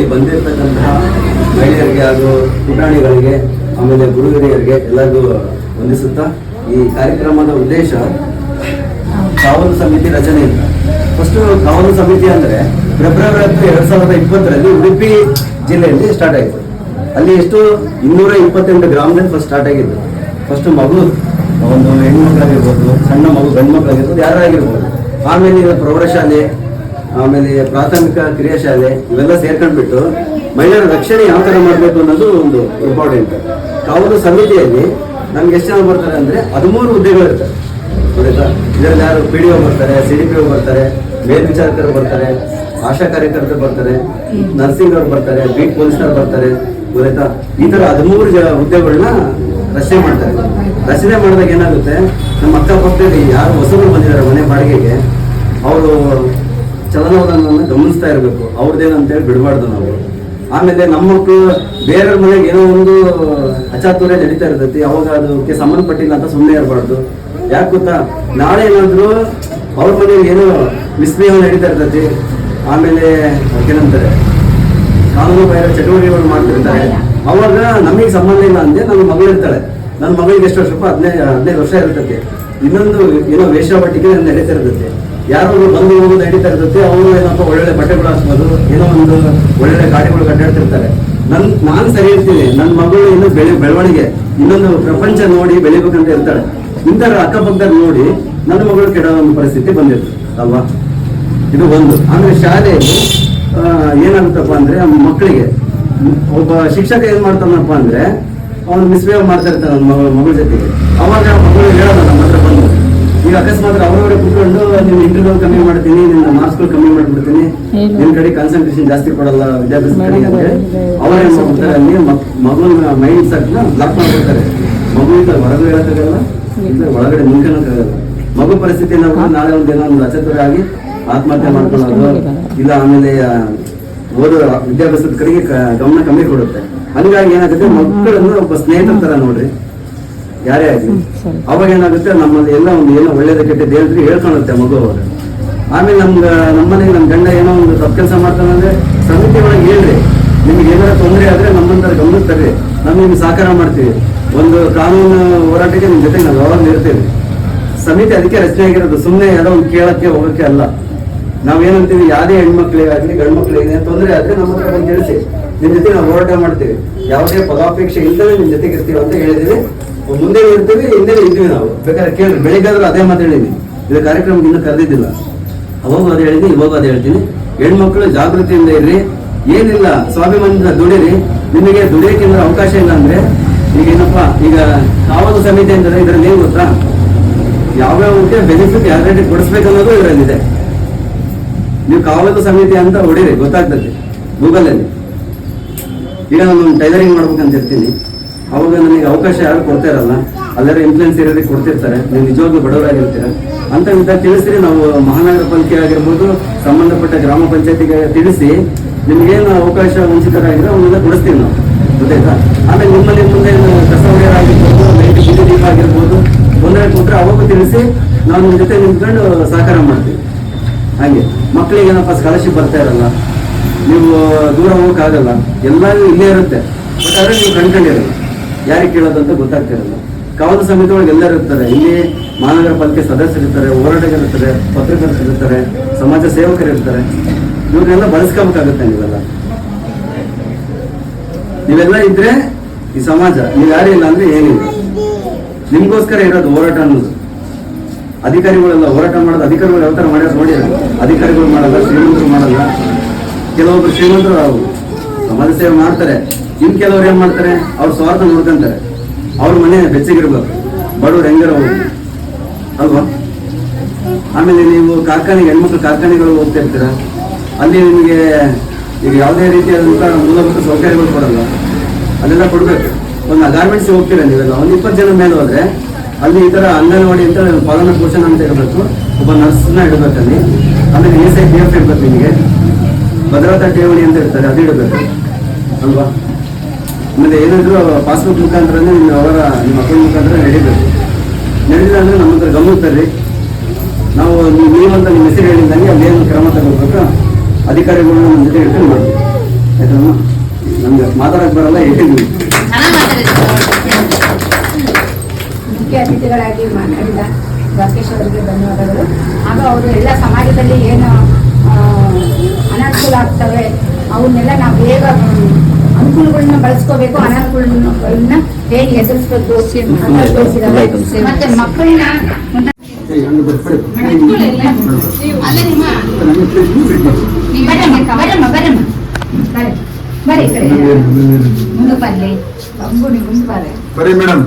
ಇಲ್ಲಿ ಬಂದಿರತಕ್ಕಂತಹ ಮಹಿಳೆಯರಿಗೆ ಹಾಗೂ ಪುಟಾಣಿಗಳಿಗೆ, ಆಮೇಲೆ ಗುರುಹಿರಿಯರಿಗೆ ಎಲ್ಲರಿಗೂ ವಂದಿಸುತ್ತಾ ಈ ಕಾರ್ಯಕ್ರಮದ ಉದ್ದೇಶ ಕಾವಲು ಸಮಿತಿ ರಚನೆ ಇಲ್ಲ ಫಸ್ಟ್ ಕಾವಲು ಸಮಿತಿ ಅಂದ್ರೆ ಫೆಬ್ರವರಿ ಹತ್ತು ಎರಡ್ ಸಾವಿರದ ಇಪ್ಪತ್ತರಲ್ಲಿ ಉಡುಪಿ ಜಿಲ್ಲೆಯಲ್ಲಿ ಸ್ಟಾರ್ಟ್ ಆಯಿತು. ಅಲ್ಲಿ ಎಷ್ಟು? ಇನ್ನೂರ ಇಪ್ಪತ್ತೆಂಟು ಗ್ರಾಮದಲ್ಲಿ ಫಸ್ಟ್ ಸ್ಟಾರ್ಟ್ ಆಗಿದ್ದು. ಫಸ್ಟ್ ಮಗಳು ಒಂದು ಹೆಣ್ಮಕ್ಳಾಗಿರ್ಬೋದು ಸಣ್ಣ ಮಗು, ಗಂಡು ಮಕ್ಕಳಾಗಿರ್ಬೋದು, ಯಾರಾಗಿರ್ಬೋದು. ಆಮೇಲೆ ಪ್ರೌಢಶಾಲೆ ಆಮೇಲೆ ಪ್ರಾಥಮಿಕ ಕ್ರಿಯಾಶಾಲೆ ಇವೆಲ್ಲ ಸೇರ್ಕೊಂಡ್ಬಿಟ್ಟು ಮಹಿಳೆಯರ ರಕ್ಷಣೆ ಯಾವ ಥರ ಮಾಡಬೇಕು ಅನ್ನೋದು ಒಂದು ಇಂಪಾರ್ಟೆಂಟ್ ಕಾವಲು ಸಮಿತಿಯಲ್ಲಿ ನಮ್ಗೆ ಎಷ್ಟು ಜನ ಬರ್ತಾರೆ ಅಂದ್ರೆ ಹದಿಮೂರು ಹುದ್ದೆಗಳಿರ್ತವೆ ಗೊತ್ತಾಯ್ತಾ ಇದರಲ್ಲಿ ಯಾರು ಪಿ ಡಿ ಒ ಬರ್ತಾರೆ ಸಿ ಡಿ ಪಿ ಒ ಬರ್ತಾರೆ ಮೇಲ್ವಿಚಾರಕರು ಬರ್ತಾರೆ, ಆಶಾ ಕಾರ್ಯಕರ್ತರು ಬರ್ತಾರೆ ನರ್ಸಿಂಗ್ ಅವರು ಬರ್ತಾರೆ ಬೀಟ್ ಪೊಲೀಸ್ನವ್ರು ಬರ್ತಾರೆ. ಗೊತ್ತಾಯ್ತಾ ಈ ಥರ ಹದಿಮೂರು ಜನ ಹುದ್ದೆಗಳನ್ನ ರಚನೆ ಮಾಡ್ತಾರೆ. ರಚನೆ ಮಾಡಿದಾಗ ಏನಾಗುತ್ತೆ? ನಮ್ಮ ಅಕ್ಕಪಕ್ಕದಲ್ಲಿ ಯಾರು ಹೊಸಬರು ಬಂದಿದ್ದಾರೆ ಮನೆ ಬಾಡಿಗೆಗೆ, ಅವರು ಚಲನವಲನವನ್ನು ಗಮನಿಸ್ತಾ ಇರಬೇಕು. ಅವ್ರದ್ದೇನಂತೇಳಿ ಬಿಡಬಾರ್ದು ನಾವು. ಆಮೇಲೆ ನಮ್ಮ ಮಕ್ಕಳು ಬೇರೆಯವ್ರ ಮನೆಗೆ ಏನೋ ಒಂದು ಅಚಾತುರ್ಯ ನಡೀತಾ ಇರ್ತೈತಿ, ಅವಾಗ ಅದಕ್ಕೆ ಸಂಬಂಧಪಟ್ಟಿಲ್ಲ ಅಂತ ಸುಮ್ಮನೆ ಇರಬಾರ್ದು. ಯಾಕೆ ಗೊತ್ತಾ? ನಾಳೆ ಏನಾದ್ರೂ ಅವ್ರ ಮನೆಯಲ್ಲಿ ಏನೋ ಮಿಸ್ಬಿಹೇವ್ ನಡೀತಾ ಇರ್ತೈತಿ. ಆಮೇಲೆ ಏನಂತಾರೆ ಕಾನೂನು ಬಾಹಿರ ಚಟುವಟಿಕೆಗಳು ಮಾಡ್ತಿರ್ತಾರೆ. ಅವಾಗ ನಮಗೆ ಸಂಬಂಧ ಇಲ್ಲ ಅಂದೆ ನನ್ನ ಮಗಳು ಇರ್ತಾಳೆ. ನನ್ನ ಮಗಳಿಗೆ ಎಷ್ಟು ವರ್ಷ ಹದಿನೈದು ಹದಿನೈದು ವರ್ಷ ಇರ್ತೈತಿ. ಇನ್ನೊಂದು ಏನೋ ವೇಷಾವಟಿಕೆ ನಡೀತಾ ಇರ್ತೈತಿ. ಯಾರು ಬಂದು ಹೋಗಿ ನಡೀತಾ ಇರ್ತೈತಿ ಅವರು ಏನಪ್ಪ ಒಳ್ಳೊಳ್ಳೆ ಬಟ್ಟೆಗಳು ಹಾಕ್ಬೋದು ಏನೋ ಒಂದು ಒಳ್ಳೊಳ್ಳೆ ಗಾಡಿಗಳು ಕಟ್ಟಾಡ್ತಿರ್ತಾರೆ. ನನ್, ನಾನು ಸರಿ ಇರ್ತೀನಿ ನನ್ನ ಮಗಳು ಇನ್ನು ಬೆಳೆ, ಬೆಳವಣಿಗೆ, ಇನ್ನೊಂದು ಪ್ರಪಂಚ ನೋಡಿ ಬೆಳಿಬೇಕಂತ ಇರ್ತಾಳೆ ಇಂಥರ ಅಕ್ಕಪಕ್ಕದಲ್ಲಿ ನೋಡಿ ನನ್ನ ಮಗಳು ಕೆಡೋ ಒಂದು ಪರಿಸ್ಥಿತಿ ಬಂದಿರ್ತದೆ ಅಲ್ವಾ? ಇದು ಒಂದು. ಆಮೇಲೆ ಶಾಲೆಯಲ್ಲಿ ಏನಾಗುತ್ತಪ್ಪ ಅಂದ್ರೆ ಮಕ್ಕಳಿಗೆ, ಒಬ್ಬ ಶಿಕ್ಷಕ ಏನ್ ಮಾಡ್ತಾನಪ್ಪ ಅಂದ್ರೆ, ಅವನು ಮಿಸ್ಬಿಹೇವ್ ಮಾಡ್ತಾ ಇರ್ತಾನೆ ಮಗಳ ಮಗಳ ಜೊತೆಗೆ. ಅವಾಗ ಮಗಳು ಹೇಳೋದು ಈಗ ಅಕಸ್ಮಾತ್ ಅವರವರೇ ಕುತ್ಕೊಂಡು ನಿಮ್ ಇಂಟರ್ವ್ಯೂ ಕಮ್ಮಿ ಮಾಡ್ತೀನಿ ನಿನ್ನ ಮಾರ್ಕ್ಸ್ಗಳು ಕಮ್ಮಿ ಮಾಡ್ಬಿಡ್ತೀನಿ. ನಿಮ್ ಕಡೆ ಕಾನ್ಸಂಟ್ರೇಷನ್ ಜಾಸ್ತಿ ಕೊಡಲ್ಲ ವಿದ್ಯಾಭ್ಯಾಸ ಕಡೆ ಅಂದ್ರೆ ಅವ್ರೇನ್ ಮಾಡ್ಬಿಡ್ತಾರೆ ಅಲ್ಲಿ ಮಗುವಿನ ಮೈಂಡ್ ಸೆಟ್ನ ಬ್ಲಾಕ್ ಮಾಡ್ಬಿಡ್ತಾರೆ. ಮಗು ಈಗ ಹೊರಗೆ ಹೇಳಕ್ಕಾಗಲ್ಲ ಇಲ್ಲ ಒಳಗಡೆ ನಿಂತ್ಕೊಳ್ಳೋಕ್ಕಾಗಲ್ಲ ಮಗು ಪರಿಸ್ಥಿತಿ ನಾವು ನಾಳೆ ಒಂದು ಏನೋ ಒಂದು ಅಚತುರ ಆಗಿ ಆತ್ಮಹತ್ಯೆ ಮಾಡ್ಕೊಳ್ಳೋದು ಇಲ್ಲ ಆಮೇಲೆ ಓದೋ ವಿದ್ಯಾಭ್ಯಾಸದ ಕಡೆಗೆ ಗಮನ ಕಮ್ಮಿ ಕೊಡುತ್ತೆ. ಹಂಗಾಗಿ ಏನಾಗುತ್ತೆ ಮಕ್ಕಳನ್ನು ಒಬ್ಬ ಸ್ನೇಹಿತರ ತರ ನೋಡ್ರಿ. ಯಾರೇ ಆಗಲಿ. ಅವಾಗ ಏನಾಗುತ್ತೆ? ನಮ್ಮಲ್ಲಿ ಎಲ್ಲ ಒಂದು ಏನೋ ಒಳ್ಳೇದ ಕೆಟ್ಟದ್ದು ಹೇಳಿದ್ರೆ ಹೇಳ್ಕೊಳುತ್ತೆ ಮಗು ಅವಾಗ ಆಮೇಲೆ ನಮ್ಗ ನಮ್ಮನೆ ನಮ್ಮ ಗಂಡ ಏನೋ ಒಂದು ತಪ್ಪು ಕೆಲಸ ಮಾಡ್ತಾನಂದ್ರೆ ಸಮಿತಿ ಒಳಗೆ ಹೇಳ್ರಿ. ನಿಮ್ಗೆ ಏನಾರ ತೊಂದರೆ ಆದ್ರೆ ನಮ್ಮಂತರ ಗಮನಿಸ್ತಾರೆ. ನಾವು ನಿಮ್ಗೆ ಸಹಕಾರ ಮಾಡ್ತೀವಿ. ಒಂದು ಕಾನೂನು ಹೋರಾಟಕ್ಕೆ ನಿಮ್ ಜೊತೆ ನಾವು ಯಾವಾಗ ಇರ್ತೇವೆ. ಸಮಿತಿ ಅದಕ್ಕೆ ರಚನೆ ಆಗಿರೋದು. ಸುಮ್ಮನೆ ಯಾರೋ ಒಂದು ಕೇಳಕ್ಕೆ ಹೋಗಕ್ಕೆ ಅಲ್ಲ. ನಾವೇನಂತೀವಿ ಯಾವುದೇ ಹೆಣ್ಮಕ್ಳಿಗೆ ಆಗಲಿ ಗಂಡು ಮಕ್ಳಿಗೆ ತೊಂದರೆ ಆದ್ರೆ ನಮ್ಮ ಹತ್ರ ಬಂದು ತಿಳಿಸಿ ನಿಮ್ ಜೊತೆ ನಾವು ಹೋರಾಟ ಮಾಡ್ತೀವಿ. ಯಾವುದೇ ಪದಾಪೇಕ್ಷೆ ಇಲ್ಲದೆ ನಿಮ್ಮ ಜೊತೆಗೆ ಇರ್ತೀವಿ ಅಂತ ಹೇಳಿದ್ದೀವಿ ಮುಂದೆ ಇರ್ತೀವಿ, ಹಿಂದೆ ಇದ್ದೀವಿ ನಾವು. ಬೇಕಾದ್ರೆ ಕೇಳಿ ಬೆಳಿಗ್ಗೆ ಅದೇ ಮಾತು ಹೇಳಿದೀನಿ. ಇದು ಕಾರ್ಯಕ್ರಮ ಇನ್ನೂ ಕರೆದಿದ್ದಿಲ್ಲ. ಅವಾಗ ಅದು ಹೇಳಿದ್ದೀನಿ ಇವಾಗ ಅದು ಹೇಳ್ತೀನಿ. ಹೆಣ್ಮಕ್ಳು ಜಾಗೃತಿಯಿಂದ ಇರ್ರಿ. ಏನಿಲ್ಲ, ಸ್ವಾಭಿಮಾನದಿಂದ ದುಡಿರಿ. ನಿಮಗೆ ದುಡಿಯೋಕೆ ಅವಕಾಶ ಇಲ್ಲ ಅಂದ್ರೆ, ಈಗ ಏನಪ್ಪಾ, ಈಗ ಕಾವಲು ಸಮಿತಿ ಅಂದ್ರೆ ಇದರಲ್ಲಿ ಏನು ಗೊತ್ತಾ? ಯಾವ್ಯಾವಕ್ಕೆ ಬೆನಿಫಿಟ್ ಯಾವ ಕೊಡಿಸ್ಬೇಕನ್ನೋದು ಇದರಲ್ಲಿದೆ. ನೀವು ಕಾವಲು ಸಮಿತಿ ಅಂತ ಹೊಡಿರಿ, ಗೊತ್ತಾಗ್ತದೆ. ಗೂಗಲ್ ಅಲ್ಲಿ. ಈಗ ನಾನು ಟೈಲರಿಂಗ್ ಮಾಡ್ಬೇಕಂತ ಇರ್ತೀನಿ. ಅವಾಗ ನನಗೆ ಅವಕಾಶ ಯಾರು ಕೊಡ್ತಾ ಇರಲ್ಲ. ಅಲ್ಲೆಲ್ಲ ಇನ್ಫ್ಲೂಯೆನ್ಸ್ ಇರೋದಕ್ಕೆ ಕೊಡ್ತಿರ್ತಾರೆ. ನೀವು ನಿಜವಾಗ್ಲೂ ಬಡವರಾಗಿರ್ತೀರ. ಅಂತ ಇಂಥ ತಿಳಿಸ್ರಿ, ನಾವು ಮಹಾನಗರ ಪಾಲಿಕೆ ಆಗಿರ್ಬೋದು, ಸಂಬಂಧಪಟ್ಟ ಗ್ರಾಮ ಪಂಚಾಯತಿಗೆ ತಿಳಿಸಿ, ನಿಮ್ಗೇನು ಅವಕಾಶ ವಂಚಿತರಾಗಿದ್ರೆ ಅವನ್ನೆಲ್ಲ ಕೊಡಿಸ್ತೀವಿ ನಾವು. ಗೊತ್ತಾಯ್ತಾ? ಆಮೇಲೆ ನಿಮ್ಮಲ್ಲಿ ಮುಂದೆ ಕಸ ಆಗಿರ್ಬೋದು ಲೈಟ್ ಬಿಡಿ ದೀಪ ಆಗಿರ್ಬೋದು, ತೊಂದರೆ ಕೊಟ್ಟರೆ ಅವಾಗೂ ತಿಳಿಸಿ, ನಾವು ನಿಮ್ಮ ಜೊತೆ ನಿಂತ್ಕೊಂಡು ಸಹಕಾರ ಮಾಡ್ತೀವಿ. ಹಾಗೆ. ಮಕ್ಕಳಿಗೆ ಏನಪ್ಪ ಸ್ಕಾಲರ್ಶಿಪ್ ಬರ್ತಾ ಇರಲ್ಲ? ನೀವು ದೂರ ಹೋಗೋಕ್ಕಾಗಲ್ಲ. ಎಲ್ಲ ಇಲ್ಲೇ ಇರುತ್ತೆ. ಬಟ್ ಆದ್ರೆ ನೀವು ಕಣ್ಕೊಂಡಿರಲ್ಲ. ಯಾರಿಗೆ ಕೇಳೋದಂತ ಗೊತ್ತಾಗ್ತಿರಲ್ಲ. ಕಾವಲು ಸಮಿತಿ ಒಳಗೆ ಎಲ್ಲರೂ ಇರ್ತಾರೆ. ಇಲ್ಲಿ ಮಹಾನಗರ ಪಾಲಿಕೆ ಸದಸ್ಯರು ಇರ್ತಾರೆ, ಹೋರಾಟಗಾರರು ಇರ್ತಾರೆ, ಪತ್ರಕರ್ತರು ಇರ್ತಾರೆ, ಸಮಾಜ ಸೇವಕರಿರ್ತಾರೆ ಇವ್ರನ್ನೆಲ್ಲ ಬಳಸ್ಕೋಬೇಕಾಗುತ್ತೆ ನೀವೆಲ್ಲ. ನೀವೆಲ್ಲ ಇದ್ರೆ ಈ ಸಮಾಜ, ನೀವು ಯಾರು ಇಲ್ಲ ಅಂದ್ರೆ ಏನಿಲ್ಲ. ನಿಮ್ಗೋಸ್ಕರ ಇರೋದು ಹೋರಾಟ ಅನ್ನೋದು. ಅಧಿಕಾರಿಗಳೆಲ್ಲ ಹೋರಾಟ ಮಾಡೋದು, ಅಧಿಕಾರಿಗಳು ಯಾವ ಥರ ಮಾಡ್ಯಾರ ನೋಡಿ ಅಧಿಕಾರಿಗಳು ಮಾಡಲ್ಲ, ಶ್ರೀಮಂತರು ಮಾಡಲ್ಲ. ಕೆಲವೊಬ್ರು ಶ್ರೀಮಂತರು ಸಮಾಜ ಸೇವೆ ಮಾಡ್ತಾರೆ. ಇನ್ ಕೆಲವ್ರು ಏನ್ ಮಾಡ್ತಾರೆ? ಅವ್ರ ಸ್ವಾರ್ಥ ನೋಡ್ಕೊಂತಾರೆ. ಅವ್ರ ಮನೆ ಬೆಚ್ಚಗಿರ್ಬೇಕು. ಬಡವ್ರು ಹೆಂಗಾರ ಹೋಗಿ ಅಲ್ವಾ? ಆಮೇಲೆ ನೀವು ಕಾರ್ಖಾನೆಗೆ, ಹೆಣ್ಮಕ್ಳು ಕಾರ್ಖಾನೆಗಳು ಹೋಗ್ತಾ ಇರ್ತೀರ? ಅಲ್ಲಿ ನಿಮಗೆ ಈಗ ಯಾವುದೇ ರೀತಿಯಾದಂಥ ಮೂಲಭೂತ ಸೌಕರ್ಯಗಳು ಕೊಡಲ್ಲ. ಅಲ್ಲೆಲ್ಲ ಕೊಡ್ಬೇಕು. ಒಂದು ಗಾರ್ಮೆಂಟ್ಸ್ ಹೋಗ್ತೀರ ನೀವೆಲ್ಲ? ಒಂದು ಇಪ್ಪತ್ತು ಜನ ಮೇಲೆ ಹೋದ್ರೆ ಅಲ್ಲಿ ಈ ಥರ ಅಂಗನವಾಡಿ ಅಂತ ಪಾಲನ ಪೋಷಣ ಅಂತ ಇರಬೇಕು. ಒಬ್ಬ ನರ್ಸ್ನ ಇಡಬೇಕಲ್ಲಿ ಆಮೇಲೆ ಎಸ್ ಐ ಪಿ ಎಫ್ ಇರ್ಬೇಕು ನಿಮಗೆ. ಭದ್ರತಾ ಠೇವಣಿ ಅಂತ ಇರ್ತಾರೆ ಅದು ಇಡಬೇಕು. ಅಲ್ವಾ? ಆಮೇಲೆ ಏನಾದ್ರು ಪಾಸ್ಬುಕ್ ಮುಖಾಂತರನೇ ನಿಮ್ಮ ಅವರ ನಿಮ್ಮ ಅಕೌಂಟ್ ಮುಖಾಂತರ ನಡೀಬೇಕು. ನಡೆದಿಲ್ಲ ಅಂದ್ರೆ ನಮ್ಮ ಹತ್ರ ಗಮನಕ್ಕೆ ತರ್ರಿ. ನಾವು ನೀವು ನೀವಂತ ನಿಮ್ಮ ಹೆಸರು ಹೇಳಿದಂಗೆ ಅಲ್ಲೇನು ಕ್ರಮ ತಗೋಬೇಕು? ಅಧಿಕಾರಿಗಳು ನಮ್ಮ ಜೊತೆ ಇಟ್ಕೊಂಡು ಮಾಡ್ತೀವಿ ಯಾಕಂದ್ರೆ ನಮ್ಗೆ ಮಾತಾಡಕ್ ಬರಲ್ಲ ಹೇಳಿ ಚೆನ್ನಾಗಿ ಮಾತಾಡಿದ್ರು ಮುಖ್ಯ ಅತಿಥಿಗಳಾಗಿ ಮಾತಾಡಿದ ರಾಕೇಶ್ ಅವರಿಗೆ ಧನ್ಯವಾದಗಳು. ಹಾಗೂ ಅವರು ಎಲ್ಲ ಸಮಾಜದಲ್ಲಿ ಏನು ಆಗ್ತವೆ ಅವನ್ನೆಲ್ಲ ನಾವು ಬೇಗ ಅನುಕೂಲಗಳನ್ನ ಬಳಸ್ಕೋಬೇಕು ಅನಾನುಕೂಲಗಳನ್ನ ಹೇಗೆ ಎದುರಿಸ್ಬೇಕು ಮತ್ತೆ ಮಕ್ಕಳನ್ನ ಬರಮ್ಮ ಬರಮ್ಮ ಮುಂದೆ ಮುಂದೆ ಬರ್ರಿ ಬರೀ ಮೇಡಮ್.